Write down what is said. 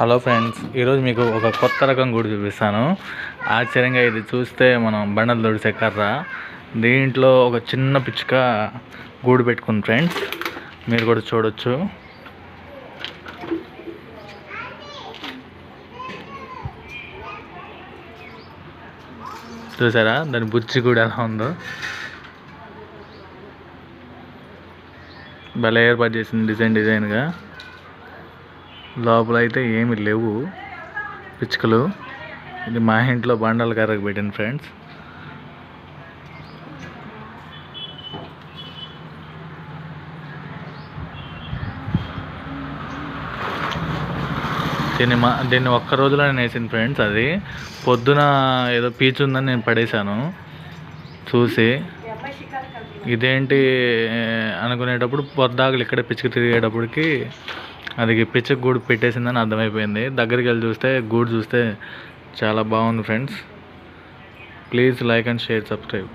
Hello friends ఈరోజు మీకు ఒక కొత్త రకం గుడి చూపిస్తాను. ఆశ్చర్యంగా ఇది చూస్తే మనం బండలు దొడిసే కర్ర. దీంట్లో ఒక చిన్న పిచ్చుక గూడు పెట్టుకుంది ఫ్రెండ్స్. మీరు కూడా చూడొచ్చు. చూసారా? దాని బుజ్జి కూడా ఎలా ఉందో. భలే ఏర్పాటు చేసింది డిజైన్ డిజైన్గా. లోపల అయితే ఏమి లేవు. పిచ్చుకలు. ఇది మా ఇంట్లో బండల కర్రకు పెట్టింది ఫ్రెండ్స్. దీన్ని మా దీన్ని ఒక్క నేను వేసింది ఫ్రెండ్స్ అది. పొద్దున ఏదో పీచు ఉందని నేను పడేశాను. చూసి ఇదేంటి అనుకునేటప్పుడు పొద్దాకులు ఇక్కడ పిచ్చుకు తిరిగేటప్పటికి అది పిచ్చి గూడు పెట్టేసిందని అర్థమైపోయింది. దగ్గరికి వెళ్ళి చూస్తే గూడు చూస్తే చాలా బాగుంది friends. Please like and share subscribe.